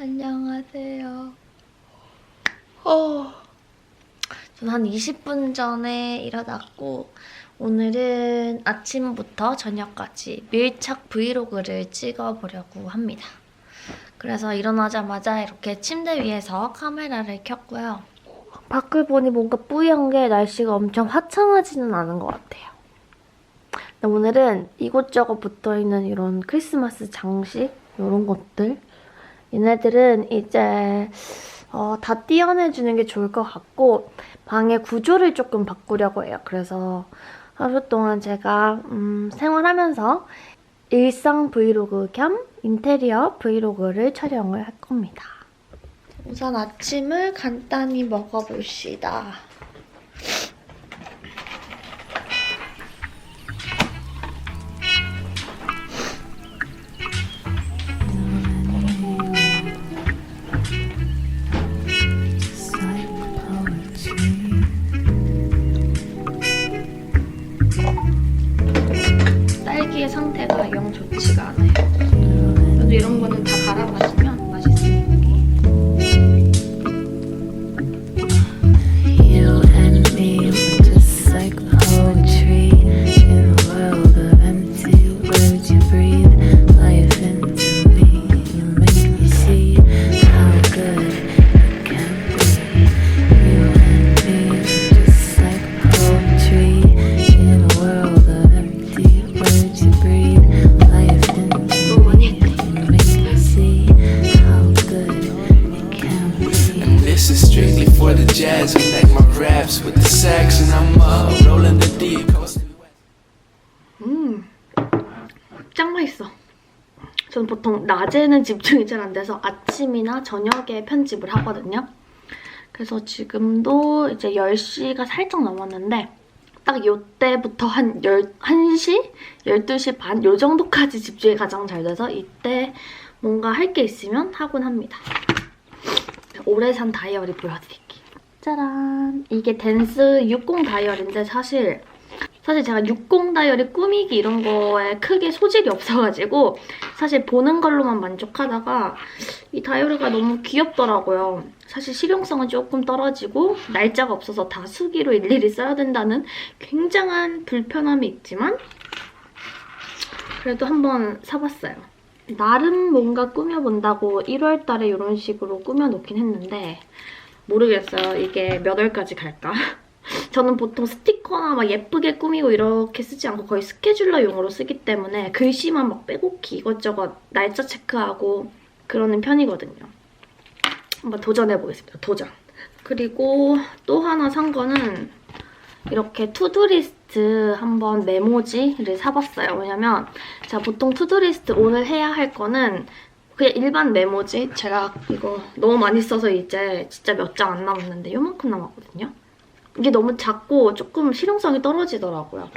안녕하세요. 어, 전한 20분 전에 일어났고 오늘은 아침부터 저녁까지 밀착 브이로그를 찍어보려고 합니다. 그래서 일어나자마자 이렇게 침대 위에서 카메라를 켰고요. 밖을 보니 뭔가 뿌연 게 날씨가 엄청 화창하지는 않은 것 같아요. 오늘은 이곳저곳 붙어있는 이런 크리스마스 장식 이런 것들 얘네들은 이제 어, 다 띄어내주는 게 좋을 것 같고 방의 구조를 조금 바꾸려고 해요. 그래서 하루 동안 제가 음, 생활하면서 일상 브이로그 겸 인테리어 브이로그를 촬영을 할 겁니다. 우선 아침을 간단히 먹어봅시다. 낮에는 집중이 잘 안 돼서 아침이나 저녁에 편집을 하거든요. 그래서 지금도 이제 10시가 살짝 넘었는데 딱 요때부터 한 10, 1시? 12시 반? 요 정도까지 집중이 가장 잘 돼서 이때 뭔가 할 게 있으면 하곤 합니다. 오래 산 다이어리 보여드릴게요. 짜란! 이게 댄스 60 다이어리인데 사실 사실 제가 60 다이어리 꾸미기 이런 거에 크게 소질이 없어가지고 사실 보는 걸로만 만족하다가 이 다이어리가 너무 귀엽더라고요. 사실 실용성은 조금 떨어지고 날짜가 없어서 다 수기로 일일이 써야 된다는 굉장한 불편함이 있지만 그래도 한번 사봤어요. 나름 뭔가 꾸며본다고 1월 달에 이런 식으로 꾸며놓긴 했는데 모르겠어요. 이게 몇 월까지 갈까? 저는 보통 스티커나 막 예쁘게 꾸미고 이렇게 쓰지 않고 거의 스케줄러용으로 쓰기 때문에 글씨만 막 빼곡히 이것저것 날짜 체크하고 그러는 편이거든요. 한번 도전해보겠습니다. 도전. 그리고 또 하나 산 거는 이렇게 투두리스트 한번 메모지를 사봤어요. 왜냐면 제가 보통 투두리스트 오늘 해야 할 거는 그냥 일반 메모지 제가 이거 너무 많이 써서 이제 진짜 몇 장 안 남았는데 요만큼 남았거든요. 이게 너무 작고 조금 실용성이 떨어지더라고요.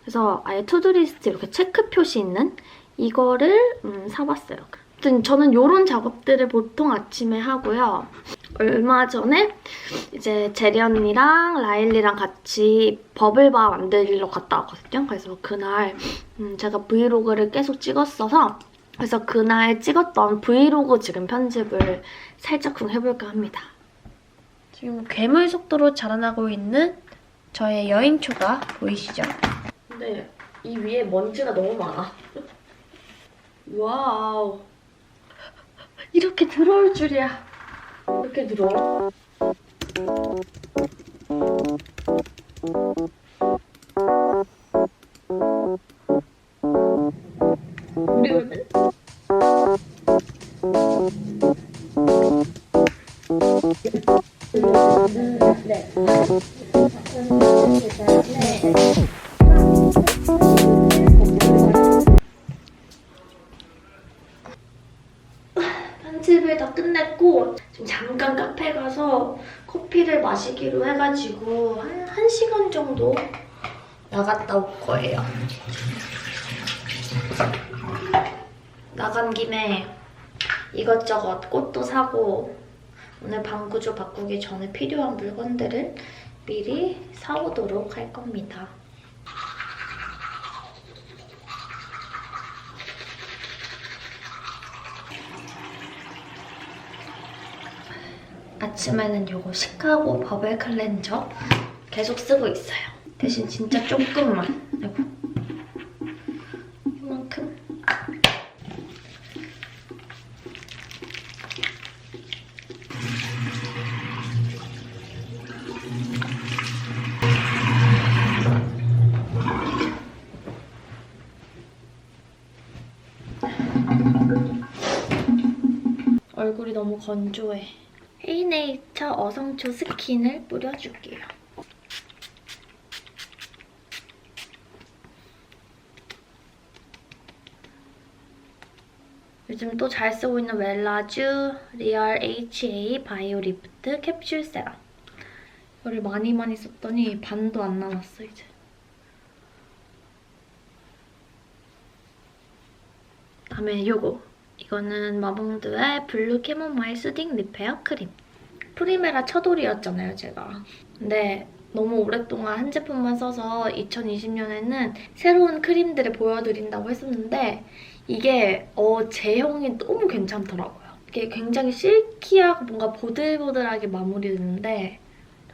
그래서 아예 투두리스트 이렇게 체크 표시 있는 이거를 음, 사봤어요. 아무튼 저는 이런 작업들을 보통 아침에 하고요. 얼마 전에 이제 제리 언니랑 라일리랑 같이 버블바 만들러 갔다 왔거든요. 그래서 그날 음, 제가 브이로그를 계속 찍었어서 그래서 그날 찍었던 브이로그 지금 편집을 살짝쿵 해볼까 합니다. 지금 괴물 속도로 자라나고 있는 저의 여인초가 보이시죠? 근데 이 위에 먼지가 너무 많아. 와우. 이렇게 들어올 줄이야. 이렇게 들어와. 우리 오 구조 바꾸기 전에 필요한 물건들을 미리 사오도록 할 겁니다. 아침에는 요거 시카고 버블 클렌저 계속 쓰고 있어요. 대신 진짜 조금만. 너무 건조해. 헤이네이처 어성초 스킨을 뿌려줄게요. 요즘 또 잘 쓰고 있는 웰라쥬 리얼 HA 바이오 리프트 캡슐 세럼. 이거를 많이 많이 썼더니 반도 안 남았어 이제. 다음에 요거. 이거는 마봉드의 블루 캐모마일 수딩 리페어 크림. 프리메라 첫돌이었잖아요, 제가. 근데 너무 오랫동안 한 제품만 써서 2020년에는 새로운 크림들을 보여드린다고 했었는데 이게 어, 제형이 너무 괜찮더라고요. 이게 굉장히 실키하고 뭔가 보들보들하게 마무리되는데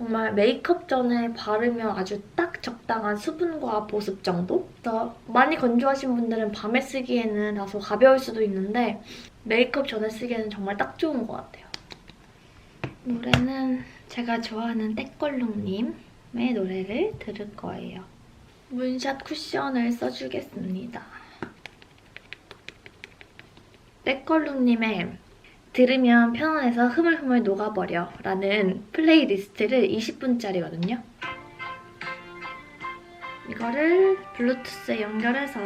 정말 메이크업 전에 바르면 아주 딱 적당한 수분과 보습 정도? 그래서 많이 건조하신 분들은 밤에 쓰기에는 다소 가벼울 수도 있는데 메이크업 전에 쓰기에는 정말 딱 좋은 것 같아요. 노래는 제가 좋아하는 떼걸룩님의 노래를 들을 거예요. 문샷 쿠션을 써주겠습니다. 떼걸룩님의 들으면 편안해서 흐물흐물 녹아버려 라는 플레이리스트를 20분짜리거든요. 이거를 블루투스에 연결해서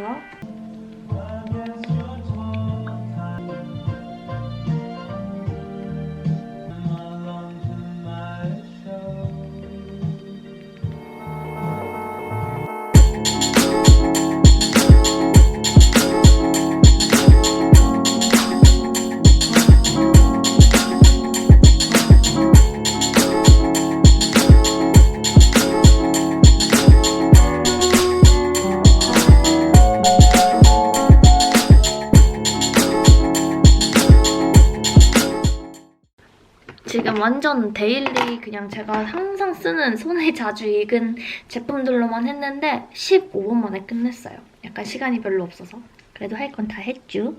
완전 데일리 그냥 제가 항상 쓰는 손에 자주 익은 제품들로만 했는데 15분 만에 끝냈어요. 약간 시간이 별로 없어서. 그래도 할 건 다 했죠.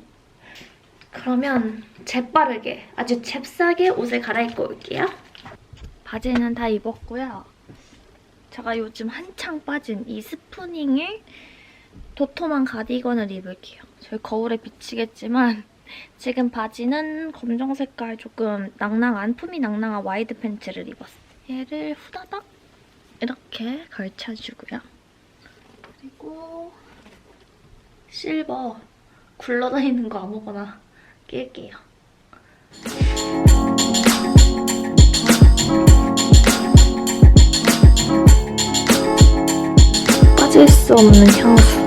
그러면 재빠르게 아주 잽싸게 옷을 갈아입고 올게요. 바지는 다 입었고요. 제가 요즘 한창 빠진 이 스푸닝의 도톰한 가디건을 입을게요. 저희 거울에 비치겠지만 지금 바지는 검정 색깔 조금 낭낭한 품이 낭낭한 와이드 팬츠를 입었어요. 얘를 후다닥 이렇게 걸쳐주고요. 그리고 실버 굴러다니는 거 아무거나 낄게요. 빠질 수 없는 향수.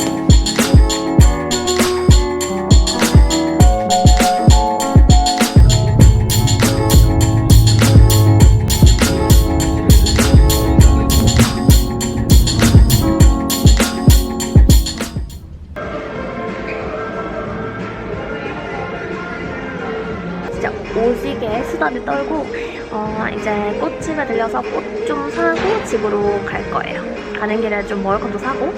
집으로 갈 거예요. 가는 길에 좀 먹을 것도 사고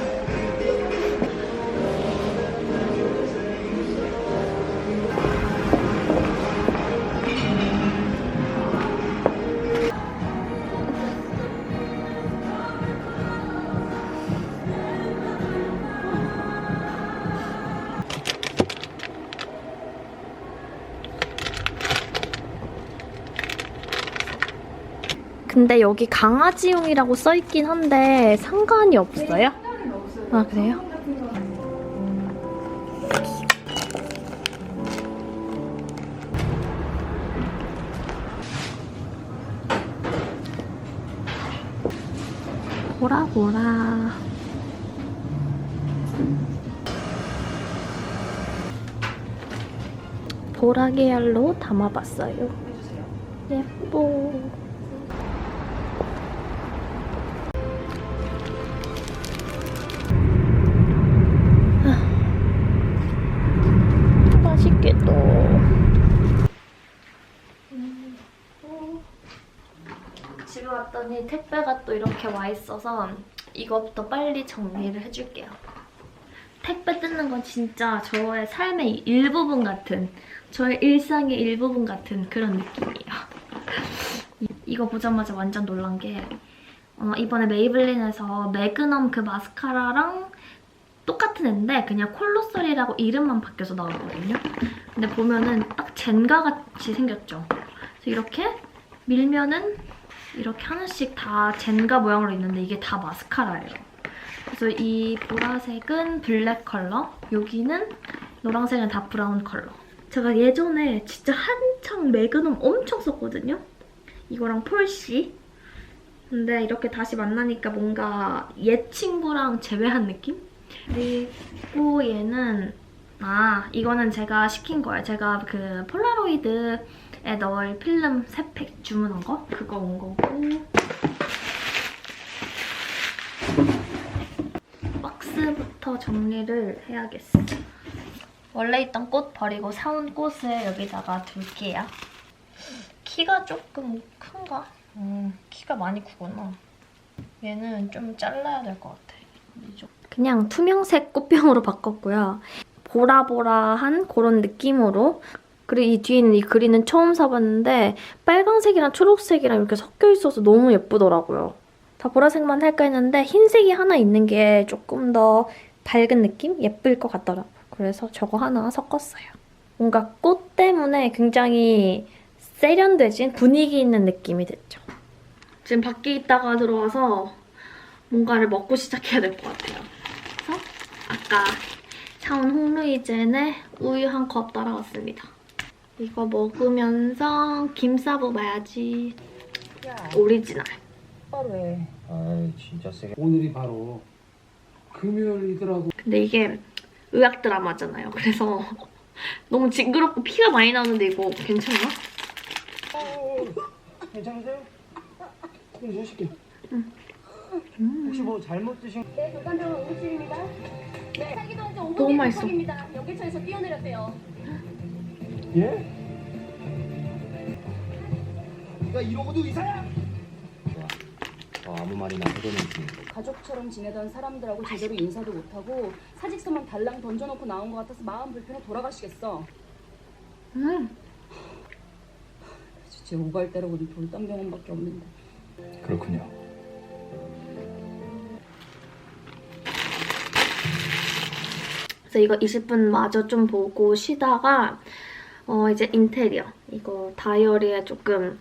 근데 여기 강아지용이라고 써있긴 한데 상관이 없어요? 아 그래요? 보라 보라 보라 계열로 담아봤어요 왔더니 택배가 또 이렇게 와 있어서 이것부터 빨리 정리를 해줄게요. 택배 뜯는 건 진짜 저의 삶의 일부분 같은, 저의 일상의 일부분 같은 그런 느낌이에요. 이- 이거 보자마자 완전 놀란 게 어, 이번에 메이블린에서 매그넘 그 마스카라랑 똑같은 앤데 그냥 콜로설이라고 이름만 바뀌어서 나왔거든요. 근데 보면은 딱 젠가 같이 생겼죠. 이렇게 밀면은 이렇게 하나씩 다 젠가 모양으로 있는데 이게 다 마스카라예요. 그래서 이 보라색은 블랙 컬러, 여기는 노란색은 다 브라운 컬러. 제가 예전에 진짜 한창 매그넘 엄청 썼거든요. 이거랑 폴시. 근데 이렇게 다시 만나니까 뭔가 옛 친구랑 재회한 느낌? 그리고 얘는 아 이거는 제가 시킨 거예요. 제가 그 폴라로이드 에 넣을 필름 3팩 주문한 거 그거 온 거고 박스부터 정리를 해야겠어. 원래 있던 꽃 버리고 사온 꽃을 여기다가 둘게요. 키가 조금 큰가? 음, 키가 많이 크구나. 얘는 좀 잘라야 될 것 같아. 그냥 투명색 꽃병으로 바꿨고요. 보라보라한 그런 느낌으로 그리고 이 뒤에 있는 이 그린은 처음 사봤는데 빨강색이랑 초록색이랑 이렇게 섞여 있어서 너무 예쁘더라고요. 다 보라색만 할까 했는데 흰색이 하나 있는 게 조금 더 밝은 느낌? 예쁠 것 같더라고요. 그래서 저거 하나 섞었어요. 뭔가 꽃 때문에 굉장히 세련되진 분위기 있는 느낌이 됐죠. 지금 밖에 있다가 들어와서 뭔가를 먹고 시작해야 될 것 같아요. 그래서 아까 사온 홍루이젠에 우유 한 컵 따라왔습니다. 이거 먹으면서 김 싸먹어야지. 오리지널. 바로해. 아이 진짜 세게 오늘이 바로 금요일이더라고. 근데 이게 의학 드라마잖아요. 그래서 너무 징그럽고 피가 많이 나오는데 이거 괜찮나? 괜찮으세요? 그래, 자식이. 혹시 뭐 잘못 드신 네, 불간병원 응급실입니다. 네, 살기도 이제 너무 온몸이 맛있어. 불멍입니다. 연기차에서 뛰어내렸대요. 예? 네가 이러고도 의사야? 어, 아무 말이나 해도는 가족처럼 지내던 사람들하고 제대로 인사도 못하고 사직서만 달랑 던져놓고 나온 것 같아서 마음 불편해 돌아가시겠어. 음. 제 오갈대로는 돌담병원밖에 없는데. 그렇군요 그래서 이거 20분 마저 좀 보고 쉬다가 어 이제 인테리어 이거 다이어리에 조금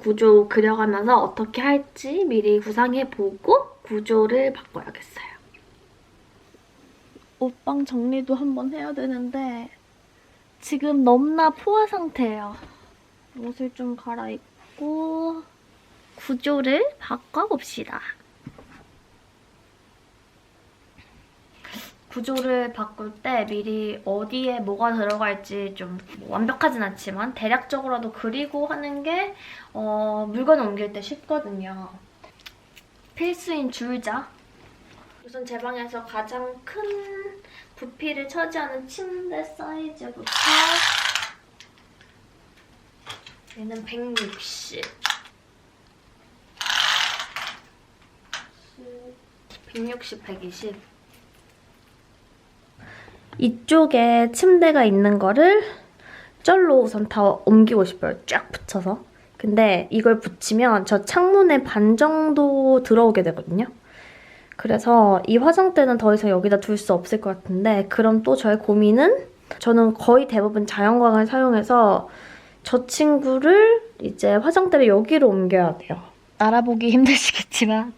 구조 그려가면서 어떻게 할지 미리 구상해보고 구조를 바꿔야겠어요. 옷방 정리도 한번 해야 되는데 지금 너무나 포화 상태예요. 옷을 좀 갈아입고 구조를 바꿔봅시다. 구조를 바꿀 때 미리 어디에 뭐가 들어갈지 좀 완벽하진 않지만 대략적으로도 그리고 하는 게 어, 물건 옮길 때 쉽거든요. 필수인 줄자. 우선 제 방에서 가장 큰 부피를 차지하는 침대 사이즈부터 얘는 160 160, 120 이쪽에 침대가 있는 거를 쩔로 우선 다 옮기고 싶어요. 쫙 붙여서. 근데 이걸 붙이면 저 창문에 반 정도 들어오게 되거든요. 그래서 이 화장대는 더 이상 여기다 둘 수 없을 것 같은데 그럼 또 저의 고민은 저는 거의 대부분 자연광을 사용해서 저 친구를 이제 화장대를 여기로 옮겨야 돼요. 알아보기 힘드시겠지만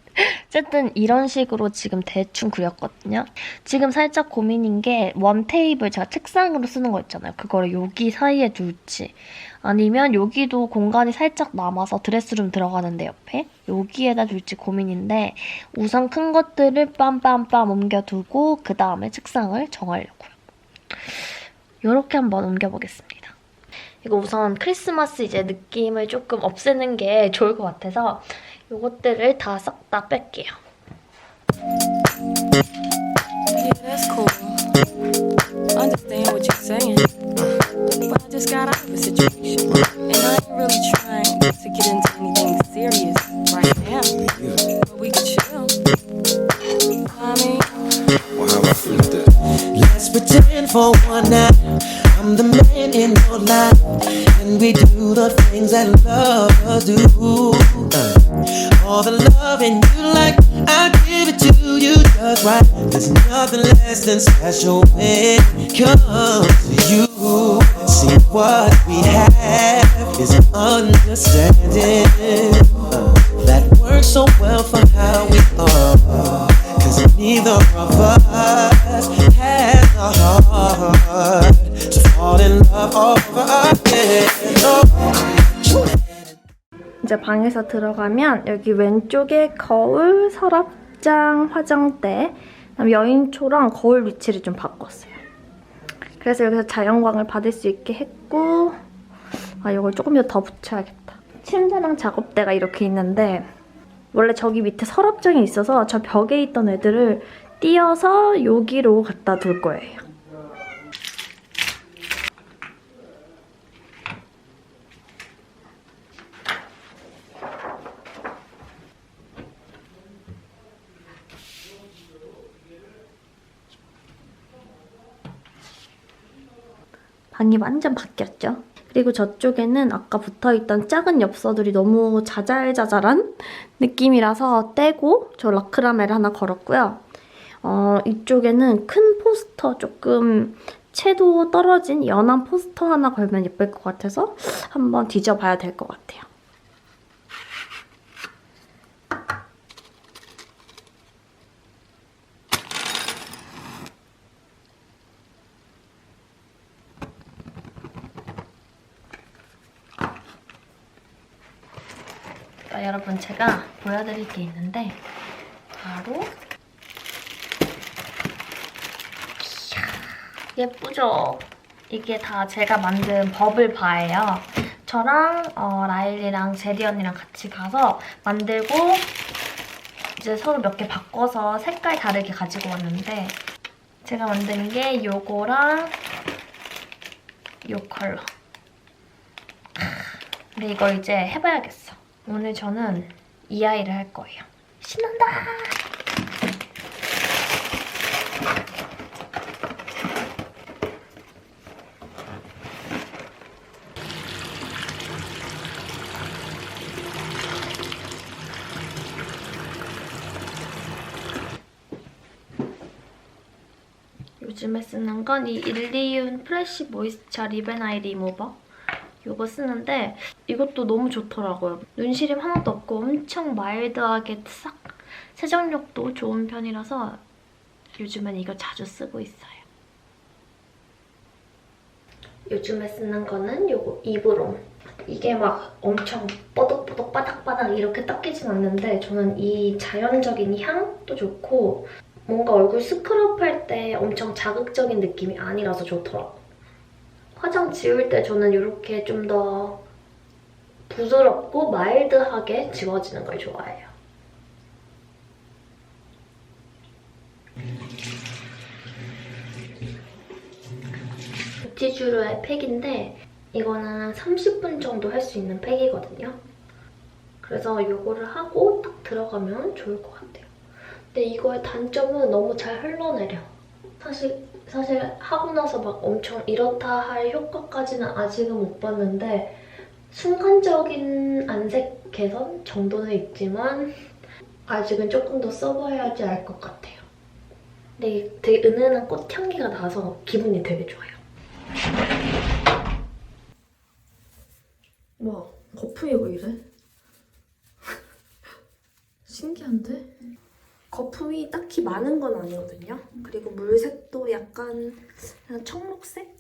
어쨌든 이런 식으로 지금 대충 그렸거든요. 지금 살짝 고민인 게 원 테이블 제가 책상으로 쓰는 거 있잖아요. 그거를 여기 사이에 둘지 아니면 여기도 공간이 살짝 남아서 드레스룸 들어가는데 옆에 여기에다 둘지 고민인데 우선 큰 것들을 빰빰빰 옮겨두고 그 다음에 책상을 정하려고요. 이렇게 한번 옮겨보겠습니다. 이거 우선 크리스마스 이제 느낌을 조금 없애는 게 좋을 것 같아서 요것들을 다 싹 다 뺄게요. Yeah, Let's pretend for one night I'm the man in your life, and we do the things that lovers do. Uh, all the loving you like, I give it to you just right. There's nothing less than special when it comes to you. See what we have is understanding uh, that works so well for how we are. Neither of us has the heart to fall in love over again. Oh. 이제 방에서 들어가면 여기 왼쪽에 거울, 서랍장, 화장대, 여인초랑 거울 위치를 좀 바꿨어요. 그래서 여기서 자연광을 받을 수 있게 했고 아 이걸 조금 더 더 붙여야겠다. 침대랑 작업대가 이렇게 있는데 원래 저기 밑에 서랍장이 있어서 저 벽에 있던 애들을 띄어서 여기로 갖다 둘 거예요. 방이 완전 바뀌었죠. 그리고 저쪽에는 아까 붙어있던 작은 엽서들이 너무 자잘자잘한 느낌이라서 떼고 저 라크라멜을 하나 걸었고요. 어, 이쪽에는 큰 포스터 조금 채도 떨어진 연한 포스터 하나 걸면 예쁠 것 같아서 한번 뒤져봐야 될 것 같아요. 아, 여러분 제가 보여드릴 게 있는데 바로 예쁘죠? 이게 다 제가 만든 버블 바예요. 저랑 어, 라일리랑 제리 언니랑 같이 가서 만들고 이제 서로 몇 개 바꿔서 색깔 다르게 가지고 왔는데 제가 만든 게 요거랑 요 컬러. 근데 이거 이제 해봐야겠어. 오늘 저는 이 아이를 할 거예요. 신난다! 요즘에 쓰는 건 이 일리윤 프레쉬 모이스처 립앤 아이 리무버 이거 쓰는데 이것도 너무 좋더라고요. 눈시림 하나도 없고 엄청 마일드하게 싹 세정력도 좋은 편이라서 요즘엔 이거 자주 쓰고 있어요. 요즘에 쓰는 거는 요거 이브롬. 이게 막 엄청 뽀득뽀득 바닥바닥 이렇게 닦이진 않는데 저는 이 자연적인 향도 좋고 뭔가 얼굴 스크럽 할 때 엄청 자극적인 느낌이 아니라서 좋더라고요. 화장 지울 때 저는 이렇게 좀 더 부드럽고 마일드하게 지워지는 걸 좋아해요. 뷰티주르의 팩인데 이거는 30분 정도 할 수 있는 팩이거든요. 그래서 이거를 하고 딱 들어가면 좋을 것 같아요. 근데 이거의 단점은 너무 잘 흘러내려. 사실 사실 하고 나서 막 엄청 이렇다 할 효과까지는 아직은 못 봤는데 순간적인 안색 개선 정도는 있지만 아직은 조금 더 써봐야지 알 것 같아요. 근데 되게 은은한 꽃향기가 나서 기분이 되게 좋아요. 와, 거품이 왜 이래? 신기한데? 거품이 딱히 많은 건 아니거든요. 그리고 물색도 약간 청록색?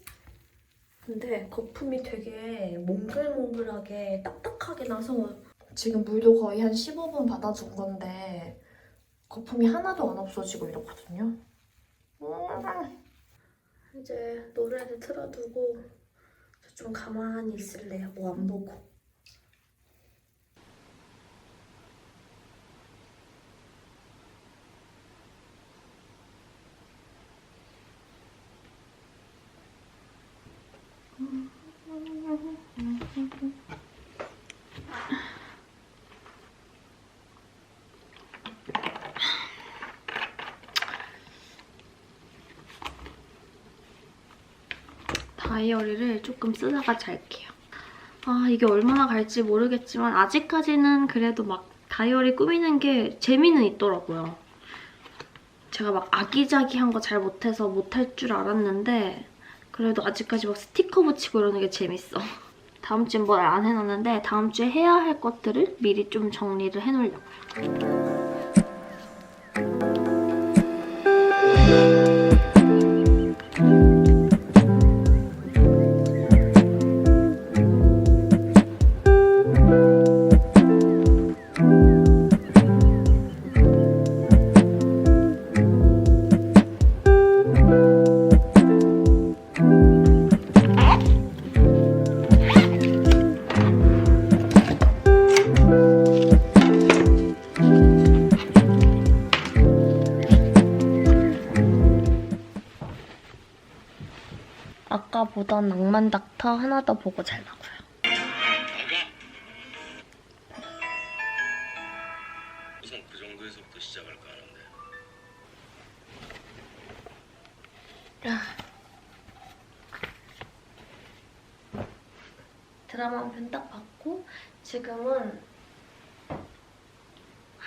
근데 거품이 되게 몽글몽글하게 딱딱하게 나서 지금 물도 거의 한 15분 받아준 건데 거품이 하나도 안 없어지고 이렇거든요. 음. 이제 노래를 틀어두고 좀 가만히 있을래요. 뭐 안 보고. 다이어리를 조금 쓰다가 잘게요. 아 이게 얼마나 갈지 모르겠지만 아직까지는 그래도 막 다이어리 꾸미는 게 재미는 있더라고요. 제가 막 아기자기한 거 잘 못해서 못할 줄 알았는데 그래도 아직까지 막 스티커 붙이고 이러는 게 재밌어. 다음 주엔 뭘 안 해놨는데 다음 주에 해야 할 것들을 미리 좀 정리를 해놓으려고요. 보던 낭만 닥터 하나 더 보고 자려고요. 우선 그 정도에서부터 시작할까 하는데 드라마 한 편 딱 봤고 지금은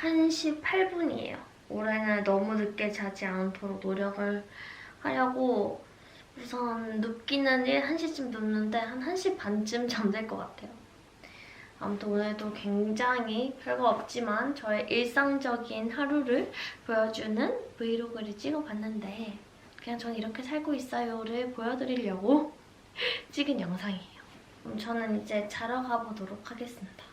1시 8분이에요. 올해는 너무 늦게 자지 않도록 노력을 하려고 우선 눕기는 1시쯤 눕는데 한 1시 반쯤 잠들 것 같아요. 아무튼 오늘도 굉장히 별거 없지만 저의 일상적인 하루를 보여주는 브이로그를 찍어봤는데 그냥 전 이렇게 살고 있어요를 보여드리려고 찍은 영상이에요. 그럼 저는 이제 자러 가보도록 하겠습니다.